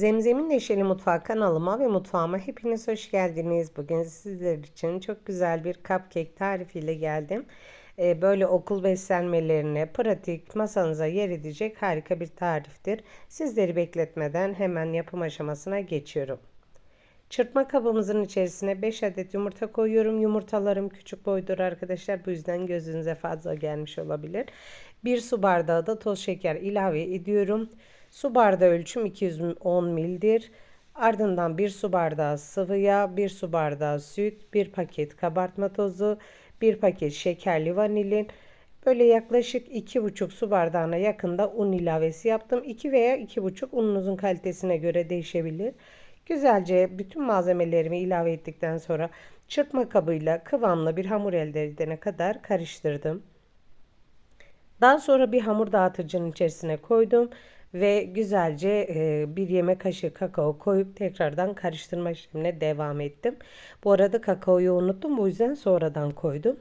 Zemzem'in Neşeli Mutfağı kanalıma ve mutfağıma hepiniz hoş geldiniz. Bugün sizler için çok güzel bir cupcake tarifiyle geldim. Ee, Böyle okul beslenmelerine pratik masanıza yer edecek harika bir tariftir. Sizleri bekletmeden hemen yapım aşamasına geçiyorum. Çırpma kabımızın içerisine 5 adet yumurta koyuyorum. Yumurtalarım küçük boydur arkadaşlar. Bu yüzden gözünüze fazla gelmiş olabilir. 1 su bardağı da toz şeker ilave ediyorum. Su bardağı ölçüm 210 mildir. Ardından 1 su bardağı sıvı yağ, 1 su bardağı süt, 1 paket kabartma tozu, 1 paket şekerli vanilin, Böyle yaklaşık 2,5 su bardağına yakında un ilavesi yaptım. 2 veya 2,5 ununuzun kalitesine göre değişebilir. Güzelce bütün malzemelerimi ilave ettikten sonra çırpma kabıyla kıvamlı bir hamur elde edene kadar karıştırdım. Daha sonra bir hamur dağıtıcının içerisine koydum ve güzelce e, bir yemek kaşığı kakao koyup tekrardan karıştırma işlemine devam ettim. Bu arada kakaoyu unuttum bu yüzden sonradan koydum.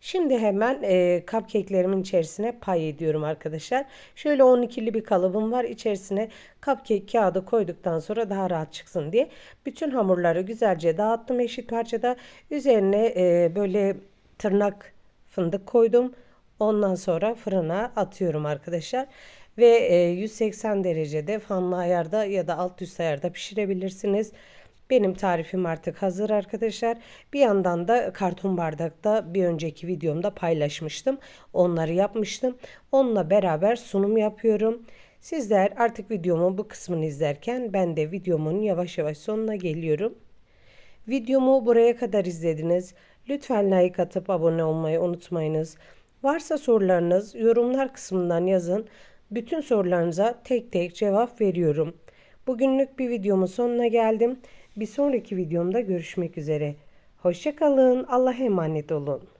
Şimdi hemen e, cupcake'lerimin içerisine pay ediyorum arkadaşlar. Şöyle 12'li bir kalıbım var. İçerisine cupcake kağıdı koyduktan sonra daha rahat çıksın diye. Bütün hamurları güzelce dağıttım eşit parçada. Üzerine e, böyle tırnak fındık koydum. Ondan sonra fırına atıyorum arkadaşlar. Ve e, 180 derecede fanlı ayarda ya da alt üst ayarda pişirebilirsiniz. Benim tarifim artık hazır arkadaşlar. Bir yandan da karton bardakta bir önceki videomda paylaşmıştım. Onları yapmıştım. Onunla beraber sunum yapıyorum. Sizler artık videomun bu kısmını izlerken ben de videomun yavaş yavaş sonuna geliyorum. Videomu buraya kadar izlediniz. Lütfen like atıp abone olmayı unutmayınız. Varsa sorularınız yorumlar kısmından yazın. Bütün sorularınıza tek tek cevap veriyorum. Bugünlük bir videomun sonuna geldim. Bir sonraki videomda görüşmek üzere. Hoşçakalın. Allah'a emanet olun.